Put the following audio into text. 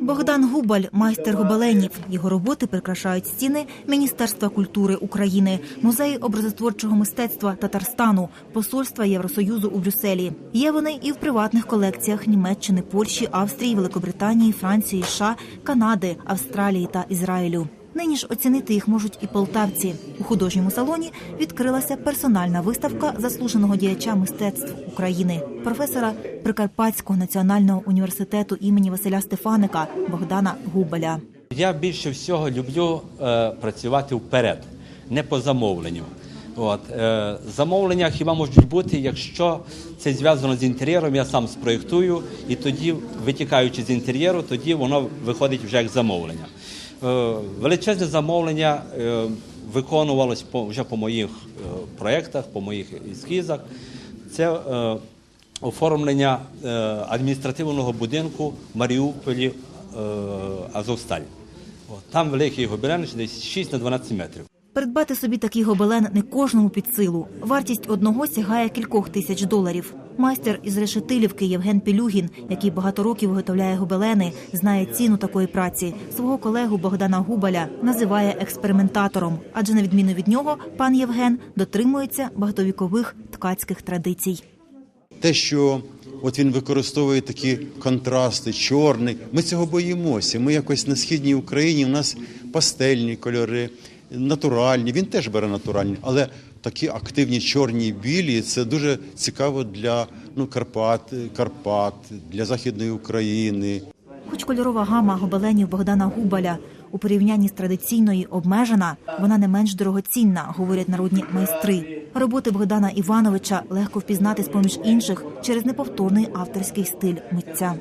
Богдан Губаль, майстер гобеленів. Його роботи прикрашають стіни Міністерства культури України, музеї образотворчого мистецтва Татарстану, посольства Євросоюзу у Брюсселі. Є вони і в приватних колекціях Німеччини, Польщі, Австрії, Великобританії, Франції, США, Канади, Австралії та Ізраїлю. Нині ж оцінити їх можуть і полтавці. У художньому салоні відкрилася персональна виставка заслуженого діяча мистецтв України, професора Прикарпатського національного університету імені Василя Стефаника Богдана Губаля. Я більше всього люблю е, працювати вперед, не по замовленню. От, е, замовлення хіба можуть бути, якщо це зв'язано з інтер'єром, я сам спроєктую, і тоді, витікаючи з інтер'єру, тоді воно виходить вже як замовлення. Е, величезне замовлення е, виконувалось по, вже по моїх е, проєктах, по моїх ескізах. Це оформлення адміністративного будинку в Маріуполі Азовсталь. Там великий гобелен, десь 6 на 12 метрів. Придбати собі такий гобелен не кожному під силу. Вартість одного сягає кількох тисяч доларів. Майстер із Решетилівки Євген Пілюгін, який багато років виготовляє гобелени, знає ціну такої праці. Свого колегу Богдана Губаля називає експериментатором, адже на відміну від нього, пан Євген дотримується багатовікових ткацьких традицій. те, що от він використовує такі контрасти, чорний. Ми цього боїмося. Ми якось на східній Україні. У нас пастельні кольори, натуральні. Він теж бере натуральні, але такі активні чорні білі це дуже цікаво для ну, Карпат, Карпат, для Західної України. Хоч кольорова гама гобеленів Богдана Губаля у порівнянні з традиційною обмежена, вона не менш дорогоцінна, говорять народні майстри. Роботи Богдана Івановича легко впізнати з поміж інших через неповторний авторський стиль митця.